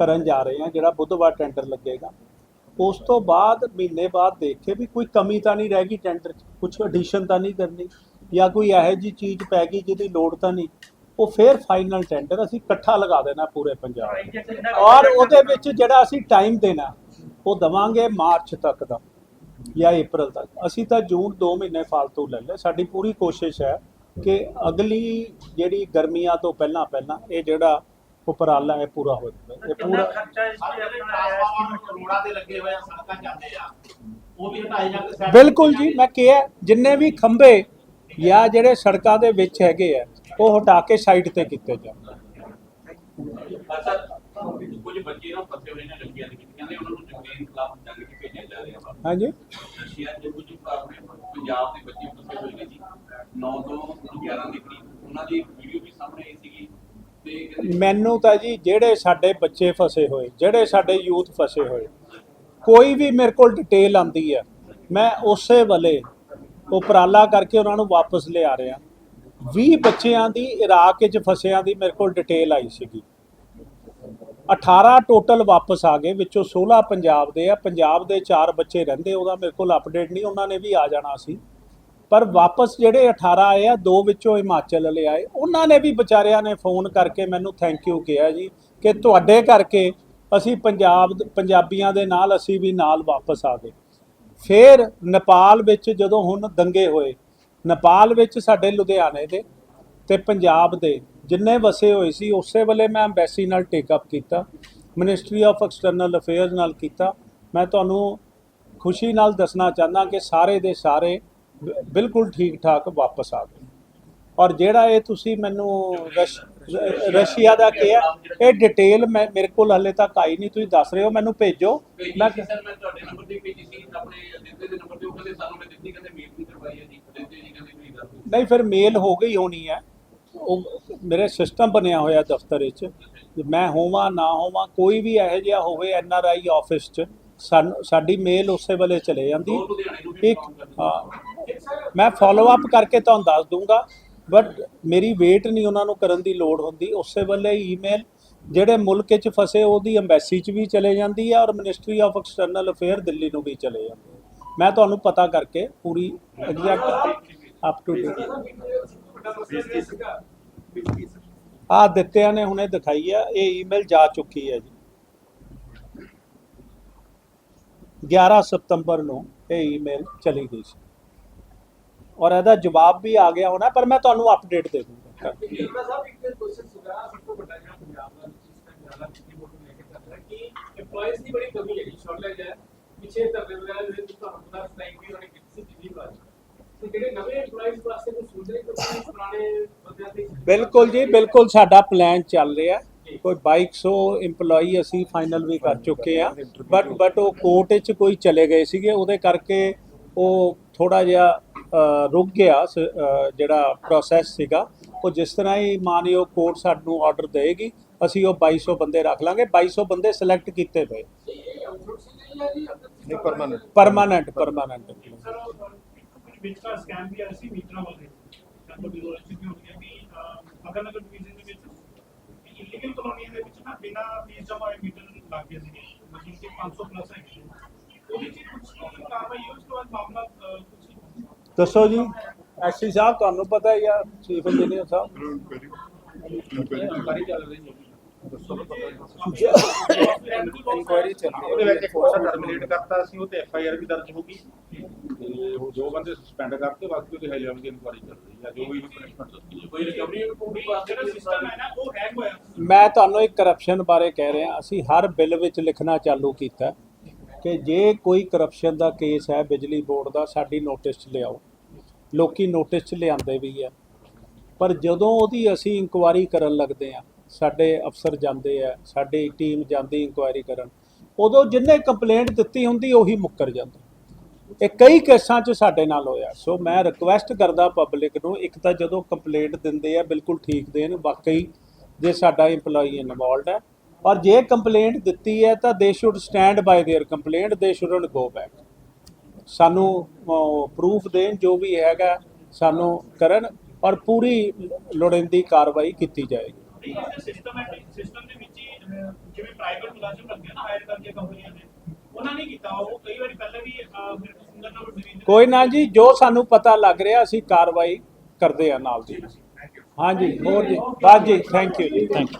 ਕਰਨ ਜਾ ਰਹੇ ਹਾਂ ਜਿਹੜਾ ਬੁੱਧਵਾਰ ਟੈਂਡਰ ਲੱਗੇਗਾ ਉਸ ਤੋਂ ਬਾਅਦ ਮਹੀਨੇ ਬਾਅਦ ਦੇਖ ਕੇ ਵੀ ਕੋਈ ਕਮੀ ਤਾਂ ਨਹੀਂ ਰਹਿ ਗਈ ਟੈਂਡਰ 'ਚ ਕੁਝ ਐਡੀਸ਼ਨ ਤਾਂ ਨਹੀਂ ਕਰਨੀ ਜਾਂ ਕੋਈ ਇਹੋ ਜੀ ਚੀਜ਼ ਪੈ ਗਈ ਜਿਹਦੀ ਲੋੜ ਤਾਂ ਨਹੀਂ ਉਹ ਫਿਰ ਫਾਈਨਲ ਟੈਂਡਰ ਅਸੀਂ ਇਕੱਠਾ ਲਗਾ ਦੇਣਾ ਪੂਰੇ ਪੰਜਾਬ। ਔਰ ਉਹਦੇ ਵਿੱਚ ਜਿਹੜਾ ਅਸੀਂ ਟਾਈਮ ਦੇਣਾ ਉਹ ਦਵਾਂਗੇ ਮਾਰਚ ਤੱਕ ਦਾ ਜਾਂ ਅਪ੍ਰੈਲ ਤੱਕ। ਅਸੀਂ ਤਾਂ ਜੂਨ 2 ਮਹੀਨੇ ਫालतू ਲੈ ਲਏ। ਸਾਡੀ ਪੂਰੀ ਕੋਸ਼ਿਸ਼ ਹੈ ਕਿ ਅਗਲੀ ਜਿਹੜੀ ਗਰਮੀਆਂ ਤੋਂ ਪਹਿਲਾਂ ਪਹਿਲਾਂ ਇਹ ਜਿਹੜਾ ਉਪਰਾਲਾ ਹੈ ਪੂਰਾ ਹੋ ਜਾਵੇ। ਇਹ ਪੂਰਾ ਕਰੋੜਾਂ ਦੇ ਲੱਗੇ ਹੋਏ ਆ ਸੜਕਾਂ ਜਾਂਦੇ ਆ। ਉਹ ਵੀ ਹਟਾਏ ਜਾ ਕੇ side ਬਿਲਕੁਲ ਜੀ ਮੈਂ ਕਿਹਾ ਜਿੰਨੇ ਵੀ ਖੰਭੇ ਜਾਂ ਜਿਹੜੇ ਸੜਕਾਂ ਦੇ ਵਿੱਚ ਹੈਗੇ ਆ ਉਹ ਹਟਾ ਕੇ ਸਾਈਡ ਤੇ ਕੀਤੇ ਜਾਣ। ਕੁਝ ਬੱਚੇ ਨਾ ਫਸੇ ਹੋਏ ਨੇ ਲੱਗੀਆਂ ਵਿੱਚ। ਕਹਿੰਦੇ ਉਹਨਾਂ ਨੂੰ ਜੰਗਲੀਨ ਖਿਲਾਫ ਜੰਗ ਵਿੱਚ ਭੇਜਿਆ ਜਾ ਰਿਹਾ ਵਾ। ਹਾਂਜੀ। ਰਸ਼ੀਆ ਦੇ ਕੁਝ ਆਪਣੇ ਪੰਜਾਬ ਦੇ ਬੱਚੇ ਫਸੇ ਹੋਏ ਨੇ ਜੀ। 9 ਤੋਂ 11 ਦੇ ਕਰੀਬ। ਉਹਨਾਂ ਦੀ ਵੀਡੀਓ ਵੀ ਸਾਹਮਣੇ ਆਈ ਸੀਗੀ ਤੇ ਕਹਿੰਦੇ ਮੈਨੂੰ ਤਾਂ ਜੀ ਜਿਹੜੇ ਸਾਡੇ ਬੱਚੇ ਫਸੇ ਹੋਏ ਜਿਹੜੇ ਸਾਡੇ ਯੂਥ ਫਸੇ ਹੋਏ ਕੋਈ ਵੀ ਮੇਰੇ ਕੋਲ ਡਿਟੇਲ ਆਂਦੀ ਹੈ ਮੈਂ ਉਸੇ ਵੇਲੇ ਉਪਰਾਲਾ ਕਰਕੇ ਉਹਨਾਂ ਨੂੰ ਵਾਪਸ ਲਿਆ ਰਿਹਾ। 20 ਬੱਚਿਆਂ ਦੀ ਇਰਾਕ ਵਿੱਚ ਫਸਿਆਂ ਦੀ ਮੇਰੇ ਕੋਲ ਡਿਟੇਲ ਆਈ ਸੀਗੀ। 18 ਟੋਟਲ ਵਾਪਸ ਆ ਗਏ, ਵਿੱਚੋਂ 16 ਪੰਜਾਬ ਦੇ ਆ, ਪੰਜਾਬ ਦੇ 4 ਬੱਚੇ ਰਹਿੰਦੇ, ਉਹਦਾ ਮੇਰੇ ਕੋਲ ਅਪਡੇਟ ਨਹੀਂ, ਉਹਨਾਂ ਨੇ ਵੀ ਆ ਜਾਣਾ ਸੀ। ਪਰ ਵਾਪਸ ਜਿਹੜੇ 18 ਆਏ ਆ, ਦੋ ਵਿੱਚੋਂ ਹਿਮਾਚਲ ਵਾਲੇ ਆਏ, ਉਹਨਾਂ ਨੇ ਵੀ ਵਿਚਾਰਿਆਂ ਨੇ ਫੋਨ ਕਰਕੇ ਮੈਨੂੰ ਥੈਂਕ ਯੂ ਕਿਹਾ ਜੀ, ਕਿ ਤੁਹਾਡੇ ਕਰਕੇ ਅਸੀਂ ਪੰਜਾਬ ਪੰਜਾਬੀਆਂ ਦੇ ਨਾਲ ਅਸੀਂ ਵੀ ਨਾਲ ਵਾਪਸ ਆ ਗਏ। ਫਿਰ ਨੇਪਾਲ ਵਿੱਚ ਜਦੋਂ ਹੁਣ ਦੰਗੇ ਹੋਏ, ਨੇਪਾਲ ਵਿੱਚ ਸਾਡੇ ਲੁਧਿਆਣੇ ਦੇ ਤੇ ਪੰਜਾਬ ਦੇ ਜਿੰਨੇ ਵਸੇ ਹੋਏ ਸੀ ਉਸੇ ਵੇਲੇ ਮੈਂ ਐਮਬੈਸੀ ਨਾਲ ਟੇਕ ਅਪ ਕੀਤਾ ਮਿਨਿਸਟਰੀ ਆਫ ਐਕਸਟਰਨਲ ਅਫੇਅਰਸ ਨਾਲ ਕੀਤਾ। ਮੈਂ ਤੁਹਾਨੂੰ ਖੁਸ਼ੀ ਨਾਲ ਦੱਸਣਾ ਚਾਹੁੰਦਾ ਕਿ ਸਾਰੇ ਦੇ ਸਾਰੇ ਬਿਲਕੁਲ ਠੀਕ ਠਾਕ ਵਾਪਸ ਆ ਗਏ। ਔਰ ਜਿਹੜਾ ਇਹ ਤੁਸੀਂ ਮੈਨੂੰ ਰਸ਼ੀਆ ਦਾ ਕਿਹਾ ਇਹ ਡਿਟੇਲ ਮੈਂ ਮੇਰੇ ਕੋਲ ਹਲੇ ਤੱਕ ਆਈ ਨਹੀਂ ਤੁਸੀਂ ਦੱਸ ਰਹੇ ਹੋ ਮੈਨੂੰ ਭੇਜੋ। ਮੈਂ ਸਰ ਮੈਂ ਤੁਹਾਡੇ ਨੰਬਰ ਤੇ ਭੇਜੀ ਸੀ ਆਪਣੇ ਦਿੱਤੇ ਦੇ ਨੰਬਰ ਤੇ ਉਹ ਕਹਿੰਦੇ ਸਾਨੂੰ ਮੈਂ ਦਿੱਤੀ ਕਹਿੰਦੇ ਮੇਲ ਨਹੀਂ ਕਰਵਾਈ ਹੈ ਜੀ ਦਿੱਤੇ ਜੀ ਕਹਿੰਦੇ ਨਹੀਂ ਫਿਰ ਮੇਲ ਹੋ ਗਈ ਹੋਣੀ ਹੈ। ਉਹ ਮੇਰੇ ਸਿਸਟਮ ਬਣਿਆ ਹੋਇਆ ਦਫ਼ਤਰ ਵਿੱਚ ਮੈਂ ਹੋਵਾਂ, ਨਾ ਹੋਵਾਂ, ਕੋਈ ਵੀ ਇਹੋ ਜਿਹਾ ਹੋਵੇ ਐਨ ਆਰ ਆਈ ਆਫਿਸ 'ਚ, ਸਾਨੂੰ, ਸਾਡੀ ਮੇਲ ਉਸੇ ਵੇਲੇ ਚਲੇ ਜਾਂਦੀ। ਇੱਕ ਮੈਂ ਫਾਲੋ ਅਪ ਕਰਕੇ ਤੁਹਾਨੂੰ ਦੱਸ ਦੂੰਗਾ ਬਟ ਮੇਰੀ ਵੇਟ ਨਹੀਂ ਉਹਨਾਂ ਨੂੰ ਕਰਨ ਦੀ ਲੋੜ ਹੁੰਦੀ, ਉਸੇ ਵੇਲੇ ਈਮੇਲ ਜਿਹੜੇ ਮੁਲਕ 'ਚ ਫਸੇ ਉਹਦੀ ਐਮਬੈਸੀ 'ਚ ਵੀ ਚਲੇ ਜਾਂਦੀ ਹੈ ਔਰ ministry of external affair Delhi ਨੂੰ ਵੀ ਚਲੇ ਜਾਂਦੀ ਮੈਂ ਤੁਹਾਨੂੰ ਪਤਾ ਕਰਕੇ ਪੂਰੀ ਐਗਜ਼ੈਕਟ ਅਪ ਟੂ ਡੇਟ ਆ ਦਿੱਤਿਆਂ ਨੇ ਹੁਣੇ ਦਿਖਾਈ ਆ, ਇਹ ਈਮੇਲ ਜਾ ਚੁੱਕੀ ਹੈ ਜੀ। 11 ਸਤੰਬਰ ਨੂੰ ਇਹ ਈਮੇਲ ਚਲੀ ਗਈ ਸੀ। ਔਰ ਇਹਦਾ ਜਵਾਬ ਵੀ ਆ ਗਿਆ ਹੋਣਾ, ਪਰ ਮੈਂ ਤੁਹਾਨੂੰ ਅਪਡੇਟ ਦੇ ਦੂੰਗਾ। ਜਿਹੜਾ ਸਾਹਿਬ, ਇੱਕ ਕੁਐਸਚਨ ਸੀਗਾ ਸਭ ਤੋਂ ਵੱਡਾ ਜਿਹੜਾ ਪੰਜਾਬ ਦਾ, ਜਿਸ ਦਾ ਜ਼ਿਆਦਾ ਕਿਤੇ ਮੋਟਰ ਲੈ ਕੇ ਚੱਲ ਰਿਹਾ, ਕਿ EMPLOYEES ਦੀ ਬੜੀ ਕਮੀ ਹੈ ਸ਼ਾਰਟੇਜ ਹੈ ਪਿੱਛੇ ਧਰਨੇ ਵਗੈਰਾ ਦੇ ਵਿੱਚ ਤੁਹਾਨੂੰ ਪਤਾ ਸਟ੍ਰਾਈਕ ਵੀ ਉਹਨੇ ਕੀਤੀ ਸੀ ਦਿੱਲੀ ਵਾਰ। ਤੇ ਜਿਹੜੇ ਨਵੇਂ EMPLOYEES ਵਾਸਤੇ ਕੋਈ ਸੋਚ ਰਹੇ ਕਿ ਪੁਰਾਣੇ ਬੰਦਿਆਂ ਦੇ ਬਿਲਕੁਲ ਜੀ ਬਿਲਕੁਲ ਸਾਡਾ ਪਲਾਨ ਚੱਲ ਰਿਹਾ। ਕੋਈ 2200 EMPLOYEE ਅਸੀਂ ਫਾਈਨਲ ਵੀ ਕਰ ਚੁੱਕੇ ਆ ਬਟ ਬਟ ਉਹ ਕੋਰਟ ਵਿੱਚ ਕੋਈ ਚਲੇ ਗਏ ਸੀਗੇ ਉਹਦੇ ਕਰਕੇ ਉਹ ਥੋੜਾ ਜਿਹਾ ਰੁਕ ਗਿਆ ਜਿਹੜਾ ਪ੍ਰੋਸੈਸ ਸੀਗਾ। ਉਹ ਜਿਸ ਤਰ੍ਹਾਂ ਹੀ ਮਾਨਯੋਗ ਕੋਰਟ ਸਾਨੂੰ ਆਰਡਰ ਦੇਗੀ ਅਸੀਂ ਉਹ 2200 ਬੰਦੇ ਰੱਖ ਲਾਂਗੇ। 2200 ਬੰਦੇ ਸਿਲੈਕਟ ਕੀਤੇ ਪਏ ਨਹੀਂ ਪਰਮਾਨੈਂਟ ਪਰਮਾਨੈਂਟ ਪਰਮਾਨੈਂਟ ਸਰ ਵਿੱਚ ਦਾ ਸਕੈਮ ਵੀ ਆਇਆ ਸੀ ਮੀਟਰਾਂ ਵਾਲੇ। ਸਾਨੂੰ ਵੀ ਸੀ ਕਿ ਅਗਰ ਨਗਰ ਡਿਵੀਜ਼ਨ ਦੇ ਵਿੱਚ ਇਲੀਗਲ ਕਲੋਨੀਆਂ ਦੇ ਵਿੱਚ ਨਾ ਬਿਨਾਂ ਫੀਸ ਜਮ੍ਹਾਂ ਹੋਏ ਮੀਟਰ ਲੱਗ ਗਏ ਸੀਗੇ ਮਤਲਬ ਕਿ 500 ਪਲੱਸ ਹੈ ਉਹਦੇ ਚ ਕੁਝ ਕਾਰਵਾਈ ਉਸ ਤੋਂ ਬਾਅਦ ਮਾਮਲਾ ਕੁਛ ਦੱਸੋ ਜੀ। ਐਸੀ ਸਾਹਿਬ ਤੁਹਾਨੂੰ ਪਤਾ ਹੀ ਆ ਚੀਫ ਇੰਜੀਨੀਅਰ ਸਾਹਿਬ। ਇਨਕੁਆਰੀ ਚੱਲ ਰਹੀ ਹੈ। ਇਨਕੁਆਇਰੀ ਚੱਲ ਰਹੀ ਹੈ ਉਹਦੇ ਵਿੱਚ ਇੱਕ ਬੰਦਾ ਟਰਮੀਨੇਟ ਕਰਤਾ ਸੀ ਉਹ ਤੇ ਐਫ ਆਈ ਆਰ ਵੀ ਦਰਜ ਹੋ ਗਈ। ਤੇ ਉਹ ਦੋ ਬੰਦੇ ਸਸਪੈਂਡ ਕਰਤੇ ਬਾਕੀ ਉਹਦੇ ਹਾਈ ਲੈਵਲ ਦੀ ਇਨਕੁਆਇਰੀ ਚੱਲ ਰਹੀ ਹੈ ਜੋ ਵੀ ਪਨਿਸ਼ਮੈਂਟ ਦਿੱਤੀ ਹੈ। ਕੋਈ ਰਿਕਵਰੀ ਰਿਪੋਰਟ ਵੀ ਵਾਸਤੇ ਜਿਹੜਾ ਸਿਸਟਮ ਹੈ ਨਾ ਉਹ ਹੈਕ ਹੋਇਆ। ਮੈਂ ਤੁਹਾਨੂੰ ਇੱਕ ਕਰਪਸ਼ਨ ਬਾਰੇ ਕਹਿ ਰਿਹਾ ਅਸੀਂ ਹਰ ਬਿੱਲ ਵਿੱਚ ਲਿਖਣਾ ਚਾਲੂ ਕੀਤਾ ਕਿ ਜੇ ਕੋਈ ਕਰਪਸ਼ਨ ਦਾ ਕੇਸ ਹੈ ਬਿਜਲੀ ਬੋਰਡ ਦਾ ਸਾਡੀ ਨੋਟਿਸ 'ਚ ਲਿਆਓ। ਲੋਕੀ ਨੋਟਿਸ 'ਚ ਲਿਆਂਦੇ ਵੀ ਆ ਪਰ ਜਦੋਂ ਉਹਦੀ ਅਸੀਂ ਇਨਕੁਆਇਰੀ ਕਰਨ ਲੱਗਦੇ ਆ ਸਾਡੇ ਅਫਸਰ ਜਾਂਦੇ ਆ ਸਾਡੀ ਟੀਮ ਜਾਂਦੀ ਇਨਕੁਆਇਰੀ ਕਰਨ ਉਦੋਂ ਜਿੰਨੇ ਕੰਪਲੇਂਟ ਦਿੱਤੀ ਹੁੰਦੀ ਉਹੀ ਮੁੱਕਰ ਜਾਂਦਾ ਇਹ ਕਈ ਕੇਸਾਂ 'ਚ ਸਾਡੇ ਨਾਲ ਹੋਇਆ ਸੋ ਮੈਂ ਰਿਕੁਐਸਟ ਕਰਦਾ ਪਬਲਿਕ ਨੂੰ ਇੱਕ ਤਾਂ ਜਦੋਂ ਕੰਪਲੇਂਟ ਦਿੰਦੇ ਆ ਬਿਲਕੁਲ ਠੀਕ ਦੇਣ ਵਾਕਈ ਜੇ ਸਾਡਾ EMPLOYEE ਇਨਵੋਲਡ ਹੈ ਔਰ ਜੇ ਕੰਪਲੇਂਟ ਦਿੱਤੀ ਹੈ ਤਾਂ they should stand by their complaint they shouldn't go back ਸਾਨੂੰ ਪ੍ਰੂਫ ਦੇਣ ਜੋ ਵੀ ਹੈਗਾ ਸਾਨੂੰ ਕਰਨ ਔਰ ਪੂਰੀ ਲੋੜੀਂਦੀ ਕਾਰਵਾਈ ਕੀਤੀ ਜਾਏਗੀ ਨਹੀਂ ਇਹ ਸਿਸਟਮ ਹੈ ਸਿਸਟਮ ਦੇ ਵਿੱਚ ਹੀ ਅਹ, ਜਿਵੇਂ ਪ੍ਰਾਈਵੇਟ ਮੁਲਾਜ਼ਮ ਲੱਗੇ ਨਾ ਹਾਇਰ ਕਰਕੇ ਕੰਪਨੀਆਂ ਨੇ ਉਹਨਾਂ ਨੇ ਕੀਤਾ ਉਹ ਕਈ ਵਾਰੀ ਪਹਿਲੇ ਵੀ ਅਹ, ਮੇਰੇ ਕੋਲ ਸਿੰਗਰ ਨਾਲ ਡਿਵੀਜ਼ਨ ਕੋਈ ਨਾ ਜੀ ਜੋ ਸਾਨੂੰ ਪਤਾ ਲੱਗ ਰਿਹਾ ਅਸੀਂ ਕਾਰਵਾਈ ਕਰਦੇ ਆ ਨਾਲ ਦੀ ਹਾਂਜੀ ਹੋਰ ਜੀ ਬਸ ਜੀ ਥੈਂਕ ਯੂ ਜੀ ਥੈਂਕ ਯੂ